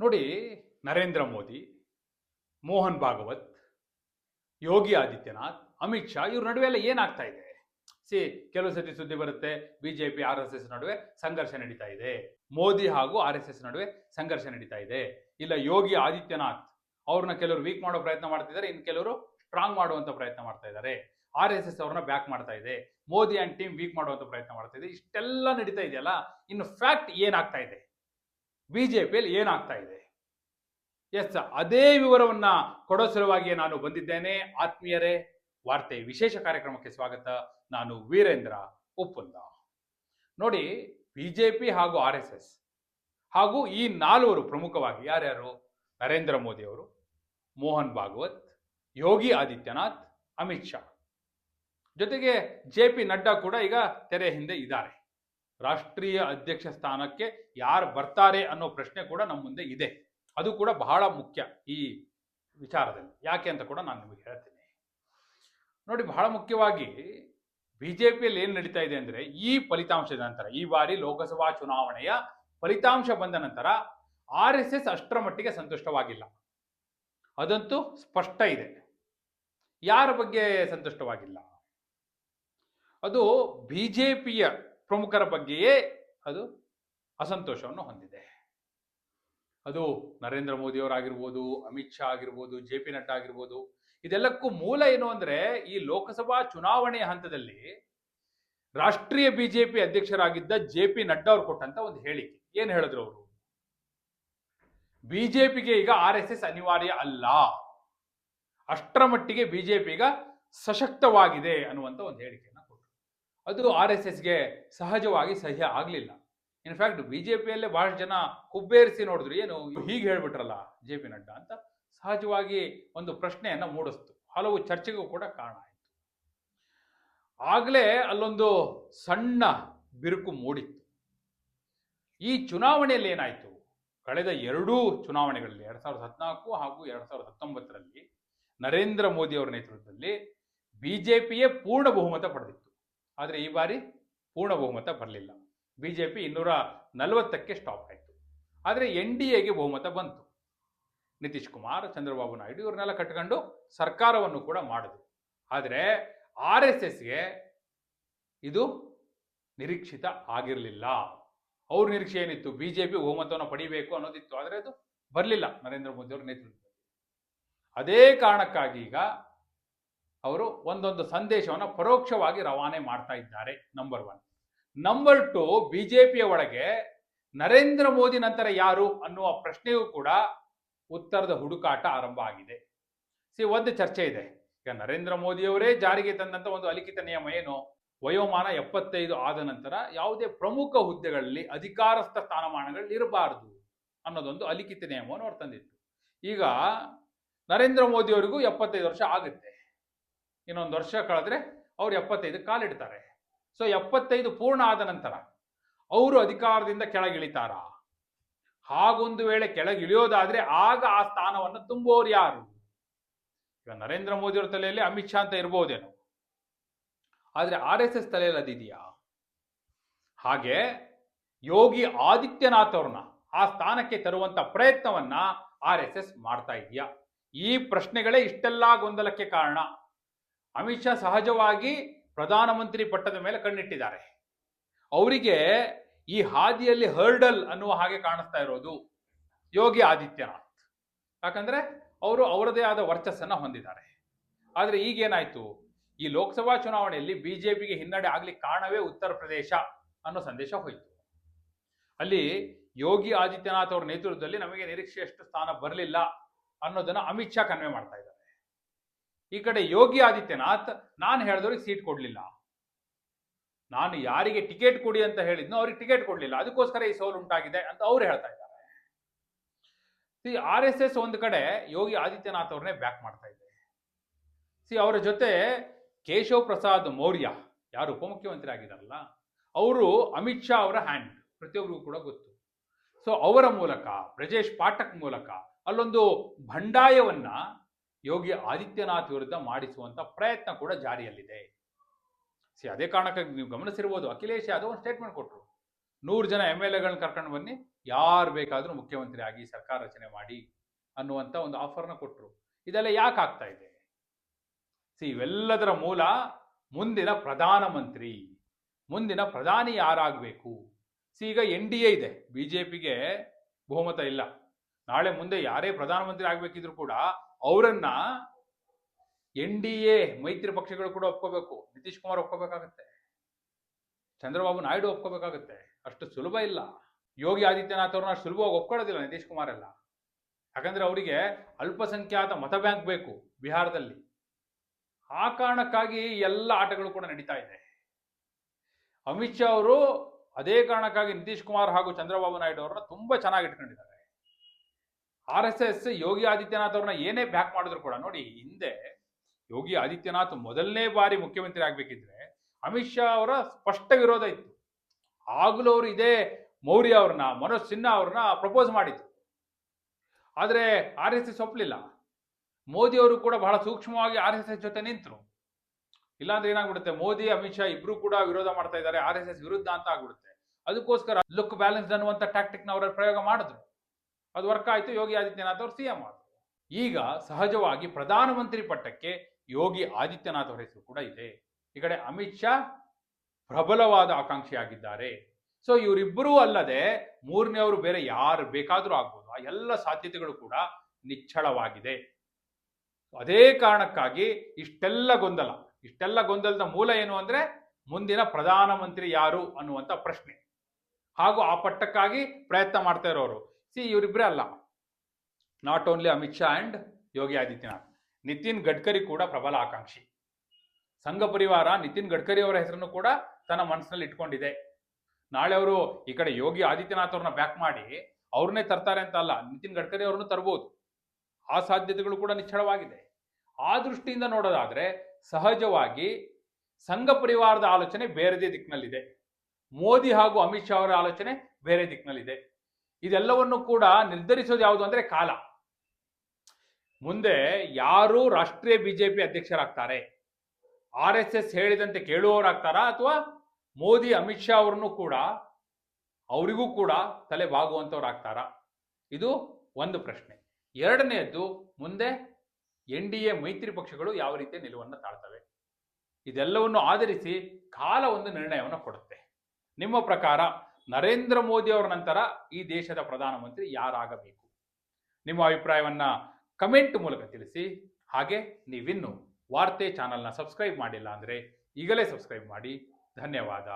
ನೋಡಿ ನರೇಂದ್ರ ಮೋದಿ, ಮೋಹನ್ ಭಾಗವತ್, ಯೋಗಿ ಆದಿತ್ಯನಾಥ್, ಅಮಿತ್ ಶಾ ಇವ್ರ ನಡುವೆ ಎಲ್ಲ ಏನಾಗ್ತಾ ಇದೆ? ಸಿ, ಕೆಲವು ಸತಿ ಸುದ್ದಿ ಬರುತ್ತೆ, ಬಿಜೆಪಿ, ಆರ್ ಎಸ್ ಎಸ್ ನಡುವೆ ಸಂಘರ್ಷ ನಡೀತಾ ಇದೆ. ಮೋದಿ ಹಾಗೂ ಆರ್ ಎಸ್ ಎಸ್ ನಡುವೆ ಸಂಘರ್ಷ ನಡೀತಾ ಇದೆ. ಇಲ್ಲ, ಯೋಗಿ ಆದಿತ್ಯನಾಥ್ ಅವ್ರನ್ನ ಕೆಲವರು ವೀಕ್ ಮಾಡೋ ಪ್ರಯತ್ನ ಮಾಡ್ತಿದ್ದಾರೆ, ಇನ್ನು ಕೆಲವರು ಸ್ಟ್ರಾಂಗ್ ಮಾಡುವಂತ ಪ್ರಯತ್ನ ಮಾಡ್ತಾ ಇದ್ದಾರೆ. ಆರ್ ಎಸ್ ಎಸ್ ಅವ್ರನ್ನ ಬ್ಯಾಕ್ ಮಾಡ್ತಾ ಇದೆ. ಮೋದಿ ಅಂಡ್ ಟೀಮ್ ವೀಕ್ ಮಾಡುವಂತ ಪ್ರಯತ್ನ ಮಾಡ್ತಾ ಇದೆ. ಇಷ್ಟೆಲ್ಲ ನಡೀತಾ ಇದೆಯಲ್ಲ? ಇನ್ನು ಫ್ಯಾಕ್ಟ್ ಏನಾಗ್ತಾ ಇದೆ? ಬಿಜೆಪಿಯಲ್ಲಿ ಏನಾಗ್ತಾ ಇದೆ? ಎಸ್ ಅದೇ ವಿವರವನ್ನ ಕೊಡೋ ಸಲುವಾಗಿ ನಾನು ಬಂದಿದ್ದೇನೆ. ಆತ್ಮೀಯರೇ, ವಾರ್ತೆ ವಿಶೇಷ ಕಾರ್ಯಕ್ರಮಕ್ಕೆ ಸ್ವಾಗತ. ನಾನು ವೀರೇಂದ್ರ ಉಪ್ಪುಂದ. ನೋಡಿ, ಬಿಜೆಪಿ ಹಾಗೂ ಆರ್ ಎಸ್ ಎಸ್ ಹಾಗೂ ಈ ನಾಲ್ವರು ಪ್ರಮುಖವಾಗಿ ಯಾರ್ಯಾರು? ನರೇಂದ್ರ ಮೋದಿ ಅವರು, ಮೋಹನ್ ಭಾಗವತ್, ಯೋಗಿ ಆದಿತ್ಯನಾಥ್, ಅಮಿತ್ ಶಾ. ಜೊತೆಗೆ ಜೆ ಪಿ ನಡ್ಡಾ ಕೂಡ ಈಗ ತೆರೆ ಹಿಂದೆ ಇದ್ದಾರೆ. ರಾಷ್ಟ್ರೀಯ ಅಧ್ಯಕ್ಷ ಸ್ಥಾನಕ್ಕೆ ಯಾರು ಬರ್ತಾರೆ ಅನ್ನೋ ಪ್ರಶ್ನೆ ಕೂಡ ನಮ್ಮ ಮುಂದೆ ಇದೆ. ಅದು ಕೂಡ ಬಹಳ ಮುಖ್ಯ ಈ ವಿಚಾರದಲ್ಲಿ. ಯಾಕೆ ಅಂತ ಕೂಡ ನಾನು ನಿಮಗೆ ಹೇಳ್ತೀನಿ. ನೋಡಿ, ಬಹಳ ಮುಖ್ಯವಾಗಿ ಬಿ ಜೆ ಪಿಯಲ್ಲಿ ಏನು ನಡೀತಾ ಇದೆ ಅಂದರೆ ಈ ಫಲಿತಾಂಶದ ನಂತರ, ಈ ಬಾರಿ ಲೋಕಸಭಾ ಚುನಾವಣೆಯ ಫಲಿತಾಂಶ ಬಂದ ನಂತರ ಆರ್ ಎಸ್ ಎಸ್ ಅಷ್ಟರ ಮಟ್ಟಿಗೆ ಸಂತುಷ್ಟವಾಗಿಲ್ಲ. ಅದಂತೂ ಸ್ಪಷ್ಟ ಇದೆ. ಯಾರ ಬಗ್ಗೆ ಸಂತುಷ್ಟವಾಗಿಲ್ಲ? ಅದು ಬಿಜೆಪಿಯ ಪ್ರಮುಖರ ಬಗ್ಗೆಯೇ ಅದು ಅಸಂತೋಷವನ್ನು ಹೊಂದಿದೆ. ಅದು ನರೇಂದ್ರ ಮೋದಿಯವರಾಗಿರ್ಬೋದು, ಅಮಿತ್ ಶಾ ಆಗಿರ್ಬೋದು, ಜೆ ಪಿ ನಡ್ಡಾ ಆಗಿರ್ಬೋದು, ಇದೆಲ್ಲಕ್ಕೂ ಮೂಲ ಏನು ಅಂದ್ರೆ ಈ ಲೋಕಸಭಾ ಚುನಾವಣೆಯ ಹಂತದಲ್ಲಿ ರಾಷ್ಟ್ರೀಯ ಬಿಜೆಪಿ ಅಧ್ಯಕ್ಷರಾಗಿದ್ದ ಜೆ ಪಿ ನಡ್ಡಾ ಅವರು ಕೊಟ್ಟಂತ ಒಂದು ಹೇಳಿಕೆ. ಏನ್ ಹೇಳಿದ್ರು ಅವರು? ಬಿಜೆಪಿಗೆ ಈಗ ಆರ್ ಎಸ್ ಎಸ್ ಅನಿವಾರ್ಯ ಅಲ್ಲ. ಅಷ್ಟರ ಮಟ್ಟಿಗೆ ಬಿಜೆಪಿ ಈಗ ಸಶಕ್ತವಾಗಿದೆ ಅನ್ನುವಂತ ಒಂದು ಕೊಟ್ಟರು ಅದು ಆರ್ ಎಸ್ ಎಸ್ಗೆ ಸಹಜವಾಗಿ ಸಹ್ಯ ಆಗಲಿಲ್ಲ. ಇನ್ಫ್ಯಾಕ್ಟ್ ಪಿಯಲ್ಲೇ ಬಹಳಷ್ಟು ಜನ ಹುಬ್ಬೇರಿಸಿ ನೋಡಿದ್ರು, ಏನು ಹೀಗೆ ಹೇಳ್ಬಿಟ್ರಲ್ಲ ಜೆ ಪಿ ನಡ್ಡಾ ಅಂತ ಸಹಜವಾಗಿ ಒಂದು ಪ್ರಶ್ನೆಯನ್ನ ಮೂಡಿಸ್ತು. ಹಲವು ಚರ್ಚೆಗೂ ಕೂಡ ಕಾರಣ ಆಯಿತು. ಆಗಲೇ ಅಲ್ಲೊಂದು ಸಣ್ಣ ಬಿರುಕು ಮೂಡಿತ್ತು. ಈ ಚುನಾವಣೆಯಲ್ಲಿ ಏನಾಯಿತು? ಕಳೆದ ಎರಡೂ ಚುನಾವಣೆಗಳಲ್ಲಿ, ಎರಡ್ ಸಾವಿರದ ಹದಿನಾಲ್ಕು ಹಾಗೂ ಎರಡು ಸಾವಿರದ ಹತ್ತೊಂಬತ್ತರಲ್ಲಿ ನರೇಂದ್ರ ಮೋದಿ ಅವರ ನೇತೃತ್ವದಲ್ಲಿ ಬಿಜೆಪಿಯೇ ಪೂರ್ಣ ಬಹುಮತ ಪಡೆದಿತ್ತು. ಆದರೆ ಈ ಬಾರಿ ಪೂರ್ಣ ಬಹುಮತ ಬರಲಿಲ್ಲ. ಬಿ ಜೆ ಪಿ ಇನ್ನೂರ ನಲವತ್ತಕ್ಕೆ ಸ್ಟಾಪ್ ಆಯಿತು. ಆದರೆ ಎನ್ ಡಿ ಎಗೆ ಬಹುಮತ ಬಂತು. ನಿತೀಶ್ ಕುಮಾರ್, ಚಂದ್ರಬಾಬು ನಾಯ್ಡು ಇವ್ರನ್ನೆಲ್ಲ ಕಟ್ಕೊಂಡು ಸರ್ಕಾರವನ್ನು ಕೂಡ ಮಾಡಿದ್ರು. ಆದರೆ ಆರ್ ಎಸ್ ಎಸ್ಗೆ ಇದು ನಿರೀಕ್ಷಿತ ಆಗಿರಲಿಲ್ಲ. ಅವ್ರ ನಿರೀಕ್ಷೆ ಏನಿತ್ತು? ಬಿ ಜೆ ಪಿ ಬಹುಮತವನ್ನು ಪಡಿಬೇಕು ಅನ್ನೋದಿತ್ತು. ಆದರೆ ಅದು ಬರಲಿಲ್ಲ. ನರೇಂದ್ರ ಮೋದಿ ಅವರ ನೇತೃತ್ವದಲ್ಲಿ. ಅದೇ ಕಾರಣಕ್ಕಾಗಿ ಈಗ ಅವರು ಒಂದೊಂದು ಸಂದೇಶವನ್ನು ಪರೋಕ್ಷವಾಗಿ ರವಾನೆ ಮಾಡ್ತಾ ಇದ್ದಾರೆ ನಂಬರ್ ಒನ್ ನಂಬರ್ ಟು ಬಿಜೆಪಿಯ ಒಳಗೆ ನರೇಂದ್ರ ಮೋದಿ ನಂತರ ಯಾರು ಅನ್ನುವ ಪ್ರಶ್ನೆಯೂ ಕೂಡ ಉತ್ತರದ ಹುಡುಕಾಟ ಆರಂಭ ಆಗಿದೆ. ಸಿ ಒಂದು ಚರ್ಚೆ ಇದೆ. ಈಗ ನರೇಂದ್ರ ಮೋದಿಯವರೇ ಜಾರಿಗೆ ತಂದಂತ ಒಂದು ಅಲಿಖಿತ ನಿಯಮ ಏನು? ವಯೋಮಾನ ಎಪ್ಪತ್ತೈದು ಆದ ನಂತರ ಯಾವುದೇ ಪ್ರಮುಖ ಹುದ್ದೆಗಳಲ್ಲಿ ಅಧಿಕಾರಸ್ಥ ಸ್ಥಾನಮಾನಗಳಲ್ಲಿ ಇರಬಾರದು ಅನ್ನೋದೊಂದು ಅಲಿಖಿತ ನಿಯಮವನ್ನು ಅವ್ರು ತಂದಿತ್ತು ಈಗ ನರೇಂದ್ರ ಮೋದಿಯವರಿಗೂ ಎಪ್ಪತ್ತೈದು ವರ್ಷ ಆಗುತ್ತೆ. ಇನ್ನೊಂದು ವರ್ಷ ಕಳೆದ್ರೆ ಅವ್ರು ಎಪ್ಪತ್ತೈದು ಕಾಲಿಡ್ತಾರೆ. ಸೊ ಎಪ್ಪತ್ತೈದು ಪೂರ್ಣ ಆದ ನಂತರ ಅವರು ಅಧಿಕಾರದಿಂದ ಕೆಳಗಿಳಿತಾರ. ಹಾಗೊಂದು ವೇಳೆ ಕೆಳಗಿಳಿಯೋದಾದ್ರೆ ಆಗ ಆ ಸ್ಥಾನವನ್ನು ತುಂಬುವವರು ಯಾರು? ಈಗ ನರೇಂದ್ರ ಮೋದಿ ಅವರ ತಲೆಯಲ್ಲಿ ಅಮಿತ್ ಶಾ ಅಂತ ಇರ್ಬೋದೇನೋ. ಆದ್ರೆ ಆರ್ ಎಸ್ ಎಸ್ ತಲೆಯಲ್ಲಿ ಅದಿದೆಯಾ ಹಾಗೆ ಯೋಗಿ ಆದಿತ್ಯನಾಥ್ ಅವ್ರನ್ನ ಆ ಸ್ಥಾನಕ್ಕೆ ತರುವಂತ ಪ್ರಯತ್ನವನ್ನ ಆರ್ ಎಸ್ ಎಸ್ ಮಾಡ್ತಾ ಇದೆಯಾ? ಈ ಪ್ರಶ್ನೆಗಳೇ ಇಷ್ಟೆಲ್ಲ ಗೊಂದಲಕ್ಕೆ ಕಾರಣ. ಅಮಿತ್ ಶಾ ಸಹಜವಾಗಿ ಪ್ರಧಾನಮಂತ್ರಿ ಪಟ್ಟದ ಮೇಲೆ ಕಣ್ಣಿಟ್ಟಿದ್ದಾರೆ. ಅವರಿಗೆ ಈ ಹಾದಿಯಲ್ಲಿ ಹರ್ಡಲ್ ಅನ್ನುವ ಹಾಗೆ ಕಾಣಿಸ್ತಾ ಇರೋದು ಯೋಗಿ ಆದಿತ್ಯನಾಥ್. ಯಾಕಂದ್ರೆ ಅವರು ಅವರದೇ ಆದ ವರ್ಚಸ್ಸನ್ನ ಹೊಂದಿದ್ದಾರೆ. ಆದರೆ ಈಗೇನಾಯ್ತು? ಈ ಲೋಕಸಭಾ ಚುನಾವಣೆಯಲ್ಲಿ ಬಿಜೆಪಿಗೆ ಹಿನ್ನಡೆ ಆಗ್ಲಿಕ್ಕೆ ಕಾರಣವೇ ಉತ್ತರ ಪ್ರದೇಶ ಅನ್ನೋ ಸಂದೇಶ ಹೋಯಿತು. ಅಲ್ಲಿ ಯೋಗಿ ಆದಿತ್ಯನಾಥ್ ಅವರ ನೇತೃತ್ವದಲ್ಲಿ ನಮಗೆ ನಿರೀಕ್ಷೆಯಷ್ಟು ಸ್ಥಾನ ಬರಲಿಲ್ಲ ಅನ್ನೋದನ್ನ ಅಮಿತ್ ಶಾ ಕನ್ವೆ ಮಾಡ್ತಾ ಇದ್ದಾರೆ. ಈ ಕಡೆ ಯೋಗಿ ಆದಿತ್ಯನಾಥ್, ನಾನು ಹೇಳಿದವ್ರಿಗೆ ಸೀಟ್ ಕೊಡಲಿಲ್ಲ. ನಾನು ಯಾರಿಗೆ ಟಿಕೆಟ್ ಕೊಡಿ ಅಂತ ಹೇಳಿದ್ನೋ ಅವ್ರಿಗೆ ಟಿಕೆಟ್ ಕೊಡಲಿಲ್ಲ. ಅದಕ್ಕೋಸ್ಕರ ಈ ಸೋಲು ಉಂಟಾಗಿದೆ ಅಂತ ಅವ್ರು ಹೇಳ್ತಾ ಇದ್ದಾರೆ. ಸಿ ಆರ್ ಎಸ್ ಎಸ್ ಒಂದು ಕಡೆ ಯೋಗಿ ಆದಿತ್ಯನಾಥ್ ಅವ್ರನ್ನೇ ಬ್ಯಾಕ್ ಮಾಡ್ತಾ ಇದೆ. ಸಿ, ಅವರ ಜೊತೆ ಕೇಶವ್ ಪ್ರಸಾದ್ ಮೌರ್ಯ, ಯಾರು ಉಪಮುಖ್ಯಮಂತ್ರಿ ಆಗಿದಾರಲ್ಲ ಅವರು ಅಮಿತ್ ಶಾ ಅವರ ಹ್ಯಾಂಡ್ ಪ್ರತಿಯೊಬ್ಬರಿಗೂ ಕೂಡ ಗೊತ್ತು. ಸೊ ಅವರ ಮೂಲಕ, ಬ್ರಜೇಶ್ ಪಾಠಕ್ ಮೂಲಕ ಅಲ್ಲೊಂದು ಬಂಡಾಯವನ್ನ ಯೋಗಿ ಆದಿತ್ಯನಾಥ್ ವಿರುದ್ಧ ಮಾಡಿಸುವಂಥ ಪ್ರಯತ್ನ ಕೂಡ ಜಾರಿಯಲ್ಲಿದೆ. ಸಿ, ಅದೇ ಕಾರಣಕ್ಕಾಗಿ ನೀವು ಗಮನಿಸಿರ್ಬೋದು. ಅಖಿಲೇಶ್ ಯಾದವ್ ಒಂದು ಸ್ಟೇಟ್ಮೆಂಟ್ ಕೊಟ್ಟರು ನೂರು ಜನ ಎಂ ಎಲ್ ಎಗಳನ್ನ ಕರ್ಕೊಂಡು ಬನ್ನಿ. ಯಾರು ಬೇಕಾದರೂ ಮುಖ್ಯಮಂತ್ರಿ ಆಗಿ ಸರ್ಕಾರ ರಚನೆ ಮಾಡಿ ಅನ್ನುವಂಥ ಒಂದು ಆಫರ್ನ ಕೊಟ್ಟರು ಇದೆಲ್ಲ ಯಾಕೆ ಆಗ್ತಾ ಇದೆ? ಸಿ, ಇವೆಲ್ಲದರ ಮೂಲ ಮುಂದಿನ ಪ್ರಧಾನಮಂತ್ರಿ. ಮುಂದಿನ ಪ್ರಧಾನಿ ಯಾರಾಗಬೇಕು? ಸಿ, ಈಗ ಎನ್ ಡಿ ಎ ಇದೆ. ಬಿ ಜೆ ಪಿಗೆ ಬಹುಮತ ಇಲ್ಲ. ನಾಳೆ ಮುಂದೆ ಯಾರೇ ಪ್ರಧಾನಮಂತ್ರಿ ಆಗ್ಬೇಕಿದ್ರು ಕೂಡ ಅವರನ್ನ ಎನ್ ಡಿ ಎ, ಮೈತ್ರಿ ಪಕ್ಷಗಳು ಕೂಡ ಒಪ್ಕೋಬೇಕು. ನಿತೀಶ್ ಕುಮಾರ್ ಒಪ್ಕೋಬೇಕಾಗತ್ತೆ. ಚಂದ್ರಬಾಬು ನಾಯ್ಡು ಒಪ್ಕೋಬೇಕಾಗತ್ತೆ. ಅಷ್ಟು ಸುಲಭ ಇಲ್ಲ. ಯೋಗಿ ಆದಿತ್ಯನಾಥ್ ಅವ್ರನ್ನ ಸುಲಭವಾಗಿ ಒಪ್ಕೊಳ್ಳೋದಿಲ್ಲ ನಿತೀಶ್ ಕುಮಾರ್ ಎಲ್ಲ. ಯಾಕಂದ್ರೆ ಅವರಿಗೆ ಅಲ್ಪಸಂಖ್ಯಾತ ಮತ ಬ್ಯಾಂಕ್ ಬೇಕು ಬಿಹಾರದಲ್ಲಿ. ಆ ಕಾರಣಕ್ಕಾಗಿ ಎಲ್ಲ ಆಟಗಳು ಕೂಡ ನಡೀತಾ ಇದೆ. ಅಮಿತ್ ಶಾ ಅವರು ಅದೇ ಕಾರಣಕ್ಕಾಗಿ ನಿತೀಶ್ ಕುಮಾರ್ ಹಾಗೂ ಚಂದ್ರಬಾಬು ನಾಯ್ಡು ಅವರನ್ನ ತುಂಬಾ ಚೆನ್ನಾಗಿ ಇಟ್ಕೊಂಡಿದ್ದಾರೆ. R S S Yogi Adityanath ಅವ್ರನ್ನ ಏನೇ ಬ್ಯಾಕ್ ಮಾಡಿದ್ರು ಕೂಡ ನೋಡಿ, ಹಿಂದೆ ಯೋಗಿ ಆದಿತ್ಯನಾಥ್ ಮೊದಲನೇ ಬಾರಿ ಮುಖ್ಯಮಂತ್ರಿ ಆಗ್ಬೇಕಿದ್ರೆ ಅಮಿತ್ ಶಾ ಅವರ ಸ್ಪಷ್ಟ ವಿರೋಧ ಇತ್ತು. ಆಗ್ಲೂ ಅವರು ಇದೇ ಮೌರ್ಯ ಅವ್ರನ್ನ, ಮನೋಜ್ ಸಿನ್ಹಾ ಅವ್ರನ್ನ ಪ್ರಪೋಸ್ ಮಾಡಿದ್ರು. ಆದ್ರೆ ಆರ್ ಎಸ್ ಎಸ್ ಒಪ್ಪಲಿಲ್ಲ ಮೋದಿ ಅವರು ಕೂಡ ಬಹಳ ಸೂಕ್ಷ್ಮವಾಗಿ ಆರ್ ಎಸ್ ಎಸ್ ಜೊತೆ ನಿಂತರು. ಇಲ್ಲಾಂದ್ರೆ ಏನಾಗ್ಬಿಡುತ್ತೆ, ಮೋದಿ, ಅಮಿತ್ ಶಾ ಇಬ್ರು ಕೂಡ ವಿರೋಧ ಮಾಡ್ತಾ ಇದ್ದಾರೆ, ಆರ್ ಎಸ್ ಎಸ್ ವಿರುದ್ಧ ಅಂತ ಆಗ್ಬಿಡುತ್ತೆ. ಅದಕ್ಕೋಸ್ಕರ ಲುಕ್ ಬ್ಯಾಲೆನ್ಸ್ ಅನ್ನುವಂಥ ಟ್ಯಾಕ್ಟಿಕ್ನ ಅವರ ಪ್ರಯೋಗ ಮಾಡಿದ್ರು. ಅದು ವರ್ಕ್ ಆಯ್ತು, ಯೋಗಿ ಆದಿತ್ಯನಾಥ್ ಅವರು ಸಿಎಂ ಆದರು. ಈಗ ಸಹಜವಾಗಿ ಪ್ರಧಾನಮಂತ್ರಿ ಪಟ್ಟಕ್ಕೆ ಯೋಗಿ ಆದಿತ್ಯನಾಥ್ ಅವರ ಹೆಸರು ಕೂಡ ಇದೆ. ಈ ಕಡೆ ಅಮಿತ್ ಶಾ ಪ್ರಬಲವಾದ ಆಕಾಂಕ್ಷಿಯಾಗಿದ್ದಾರೆ. ಸೊ ಇವರಿಬ್ಬರೂ ಅಲ್ಲದೆ ಮೂರನೆಯವರು ಬೇರೆ ಯಾರು ಬೇಕಾದರೂ ಆಗ್ಬೋದು. ಆ ಎಲ್ಲ ಸಾಧ್ಯತೆಗಳು ಕೂಡ ನಿಚ್ಚಳವಾಗಿದೆ. ಅದೇ ಕಾರಣಕ್ಕಾಗಿ ಇಷ್ಟೆಲ್ಲ ಗೊಂದಲ. ಇಷ್ಟೆಲ್ಲ ಗೊಂದಲದ ಮೂಲ ಏನು ಅಂದ್ರೆ ಮುಂದಿನ ಪ್ರಧಾನಮಂತ್ರಿ ಯಾರು ಅನ್ನುವಂಥ ಪ್ರಶ್ನೆ. ಹಾಗೂ ಆ ಪಟ್ಟಕ್ಕಾಗಿ ಪ್ರಯತ್ನ ಮಾಡ್ತಾ ಇರೋರು. ಸಿ ಇವರಿಬ್ಬರೇ ಅಲ್ಲ. Not only Amit Shah and Yogi Adityanath Nitin Gadkari ಕೂಡ ಪ್ರಬಲ ಆಕಾಂಕ್ಷಿ. ಸಂಘ ಪರಿವಾರ ನಿತಿನ್ ಗಡ್ಕರಿ ಅವರ ಹೆಸರನ್ನು ಕೂಡ ತನ್ನ ಮನಸ್ಸಿನಲ್ಲಿ ಇಟ್ಕೊಂಡಿದೆ. ನಾಳೆ ಅವರು ಈ ಕಡೆ ಯೋಗಿ ಆದಿತ್ಯನಾಥ್ ಅವ್ರನ್ನ ಬ್ಯಾಕ್ ಮಾಡಿ ಅವ್ರನ್ನೇ ತರ್ತಾರೆ ಅಂತ ಅಲ್ಲ ನಿತಿನ್ ಗಡ್ಕರಿ ಅವ್ರನ್ನು ತರ್ಬೋದು. ಆ ಸಾಧ್ಯತೆಗಳು ಕೂಡ ನಿಚ್ಚಳವಾಗಿದೆ. ಆ ದೃಷ್ಟಿಯಿಂದ ನೋಡೋದಾದ್ರೆ ಸಹಜವಾಗಿ ಸಂಘ ಪರಿವಾರದ ಆಲೋಚನೆ ಬೇರೆದೇ ದಿಕ್ಕಿನಲ್ಲಿದೆ. ಮೋದಿ ಹಾಗೂ ಅಮಿತ್ ಶಾ ಅವರ ಆಲೋಚನೆ ಬೇರೆ ದಿಕ್ಕಿನಲ್ಲಿದೆ. ಇದೆಲ್ಲವನ್ನು ಕೂಡ ನಿರ್ಧರಿಸೋದು ಯಾವುದು ಅಂದ್ರೆ ಕಾಲ. ಮುಂದೆ ಯಾರು ರಾಷ್ಟ್ರೀಯ ಬಿಜೆಪಿ ಅಧ್ಯಕ್ಷರಾಗ್ತಾರೆ? ಆರ್ ಎಸ್ ಎಸ್ ಹೇಳಿದಂತೆ ಕೇಳುವವರಾಗ್ತಾರಾ ಅಥವಾ ಮೋದಿ, ಅಮಿತ್ ಶಾ ಅವರನ್ನು ಕೂಡ, ಅವರಿಗೂ ಕೂಡ ತಲೆ ಬಾಗುವಂಥವ್ರಾಗ್ತಾರಾ? ಇದು ಒಂದು ಪ್ರಶ್ನೆ. ಎರಡನೆಯದ್ದು, ಮುಂದೆ ಎನ್ ಡಿ ಎ ಮೈತ್ರಿ ಪಕ್ಷಗಳು ಯಾವ ರೀತಿಯ ನಿಲುವನ್ನು ತಾಳ್ತವೆ? ಇದೆಲ್ಲವನ್ನು ಆಧರಿಸಿ ಕಾಲ ಒಂದು ನಿರ್ಣಯವನ್ನು ಕೊಡುತ್ತೆ. ನಿಮ್ಮ ಪ್ರಕಾರ ನರೇಂದ್ರ ಮೋದಿ ಅವರ ನಂತರ ಈ ದೇಶದ ಪ್ರಧಾನಮಂತ್ರಿ ಯಾರಾಗಬೇಕು? ನಿಮ್ಮ ಅಭಿಪ್ರಾಯವನ್ನ ಕಮೆಂಟ್ ಮೂಲಕ ತಿಳಿಸಿ. ಹಾಗೆ ನೀವಿನ್ನು ವಾರ್ತೆ ಚಾನಲ್ನ ಸಬ್ಸ್ಕ್ರೈಬ್ ಮಾಡಿಲ್ಲ ಅಂದರೆ ಈಗಲೇ ಸಬ್ಸ್ಕ್ರೈಬ್ ಮಾಡಿ. ಧನ್ಯವಾದ.